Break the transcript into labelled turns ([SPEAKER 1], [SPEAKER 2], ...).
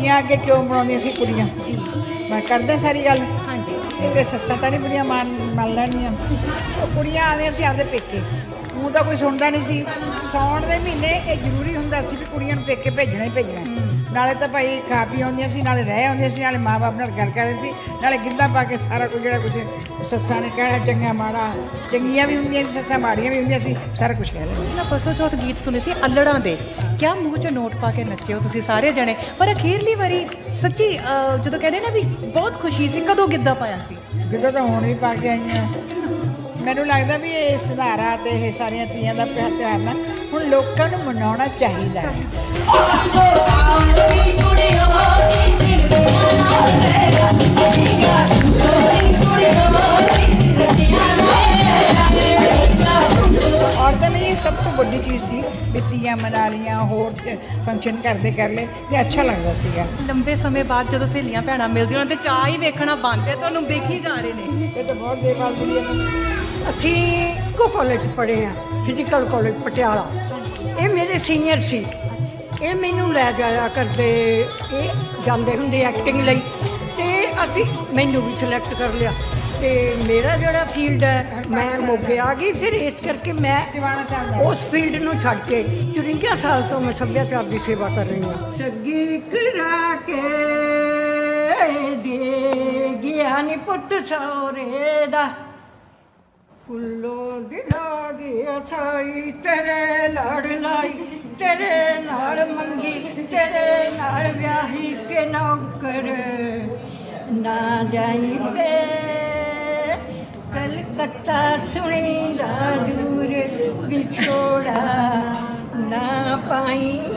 [SPEAKER 1] ਤੀਆਂ ਅੱਗੇ ਕਿਉਂ ਬਣਾਉਂਦੀਆਂ ਸੀ ਕੁੜੀਆਂ?
[SPEAKER 2] ਜੀ
[SPEAKER 1] ਮੈਂ ਕਰਦਾ ਸਾਰੀ ਗੱਲ।
[SPEAKER 2] ਹਾਂਜੀ।
[SPEAKER 1] ਇਹਦੇ ਸੱਸਾਂ ਤਾਂ ਨਹੀਂ ਬੁੜੀਆਂ ਮੰਨ ਮੰਨ ਲੈਣੀਆਂ। ਉਹ ਕੁੜੀਆਂ ਆਉਂਦੀਆਂ ਸੀ ਆਪਦੇ ਪੇਕੇ। ਉਹ ਤਾਂ ਕੋਈ ਸੁਣਦਾ ਨਹੀਂ ਸੀ। ਸੌਣ ਦੇ ਮਹੀਨੇ ਇਹ ਜ਼ਰੂਰੀ ਹੁੰਦਾ ਸੀ ਵੀ ਕੁੜੀਆਂ ਨੂੰ ਪੇਕੇ ਭੇਜਣਾ ਹੀ ਭੇਜਣਾ। ਨਾਲੇ ਤਾਂ ਭਾਈ ਖਾ ਪੀ ਆਉਂਦੀਆਂ ਸੀ ਨਾਲੇ ਰਹਿ ਆਉਂਦੀਆਂ ਸੀ ਨਾਲੇ ਮਾਪੇ ਨਾਲ ਗੱਲ ਕਰਦੇ ਸੀ ਨਾਲੇ ਗਿੱਧਾ ਪਾ ਕੇ ਸਾਰਾ ਕੁਝ ਜਿਹੜਾ ਕੁਝ ਸੱਸਾਂ ਨੇ ਕਹਿਣਾ ਚੰਗਾ ਮਾੜਾ ਚੰਗੀਆਂ ਵੀ ਹੁੰਦੀਆਂ ਸੀ ਸੱਸਾਂ ਮਾੜੀਆਂ ਵੀ ਹੁੰਦੀਆਂ ਸੀ ਸਾਰਾ ਕੁਝ ਕਹਿ ਲੈਂਦੇ
[SPEAKER 2] ਨਾ ਪਰਸੋਂ ਚੌਥ ਗੀਤ ਸੁਣੇ ਸੀ ਅਲੜਾਂ ਦੇ। ਕਿਆ ਮੂੰਹ ਚੋਂ ਨੋਟ ਪਾ ਕੇ ਨੱਚਿਓ ਤੁਸੀਂ ਸਾਰੇ ਜਣੇ? ਪਰ ਅਖੀਰਲੀ ਵਾਰੀ ਸੱਚੀ ਜਦੋਂ ਕਹਿੰਦੇ ਨਾ ਵੀ ਬਹੁਤ ਖੁਸ਼ੀ ਸੀ ਕਦੋਂ ਗਿੱਧਾ ਪਾਇਆ ਸੀ?
[SPEAKER 1] ਗਿੱਧਾ ਤਾਂ ਹੁਣ ਵੀ ਪਾ ਕੇ ਆਈਆਂ ਮੈਨੂੰ ਲੱਗਦਾ ਵੀ ਇਹ ਸੁਧਾਰਾ ਤੇ ਇਹ ਸਾਰੀਆਂ ਤੀਆਂ ਦਾ ਪਿਆ- ਤਿਉਹਾਰ ਨਾ ਹੁਣ ਲੋਕਾਂ ਨੂੰ ਮਨਾਉਣਾ ਚਾਹੀਦਾ ਹੈ। ਵੱਡੀ ਚੀਜ਼ ਸੀ ਵੀ ਤੀਆਂ ਮਨਾ ਲੀਆਂ ਹੋਰ ਫੰਕਸ਼ਨ ਕਰਦੇ ਕਰ ਲਏ ਤੇ ਅੱਛਾ ਲੱਗਦਾ ਸੀਗਾ।
[SPEAKER 2] ਲੰਬੇ ਸਮੇਂ ਬਾਅਦ ਜਦੋਂ ਸਹੇਲੀਆਂ ਭੈਣਾਂ ਮਿਲਦੀਆਂ ਉਹਨਾਂ ਤੇ ਚਾਹ ਹੀ ਵੇਖਣਾ ਬੰਦ ਹੈ ਤੁਹਾਨੂੰ ਦੇਖੀ ਜਾ ਰਹੇ ਨੇ।
[SPEAKER 1] ਇਹ ਤਾਂ ਬਹੁਤ ਦੇਵਾਲ ਦੁਨੀਆ ਨੂੰ
[SPEAKER 3] ਅਸੀਂ ਕੋ ਕਾਲਜ ਪੜ੍ਹੇ ਆ ਫਿਜ਼ੀਕਲ ਕਾਲਜ ਪਟਿਆਲਾ। ਇਹ ਮੇਰੇ ਸੀਨੀਅਰ ਸੀ। ਇਹ ਮੈਨੂੰ ਲੈ ਜਾਇਆ ਕਰਦੇ ਇਹ ਜਾਂਦੇ ਹੁੰਦੇ ਐਕਟਿੰਗ ਲਈ ਤੇ ਅਸੀਂ ਮੈਨੂੰ ਵੀ ਸਿਲੈਕਟ ਕਰ ਲਿਆ। ਤੇ ਮੇਰਾ ਜਿਹੜਾ ਫੀਲਡ ਹੈ, ਮੈਂ ਮੋਗੇ ਆ ਗਈ, ਫਿਰ ਇਸ ਕਰਕੇ ਮੈਂ ਉਸ ਫੀਲਡ ਨੂੰ ਛੱਡ ਕੇ 54 ਸਾਲ ਤੋਂ ਮੈਂ ਸੱਭਿਆਚਾਰ ਦੀ ਸੇਵਾ ਕਰ ਰਹੀ ਹਾਂ। ਸੱਗੀ ਕਰਾ ਕੇ ਦੇ ਗਿਆ ਨੀ ਪੁੱਤ ਸੌਰੇ ਦਾ। ਫੁੱਲੋਂ ਦੀ ਲਾਗੀ ਅਥਾਈ, ਤੇਰੇ ਲੜ ਲਾਈ, ਤੇਰੇ ਨਾਲ ਮੰਗੀ, ਤੇਰੇ ਨਾਲ ਵਿਆਹੀ ਕੇ ਨੌਕਰ। ਨਾ ਜਾਈ ਵੇ ਕਲਕੱਤਾ ਸੁਣੀਂਦਾ ਦੂਰ ਵਿਛੋੜਾ ਨਾ ਪਾਈ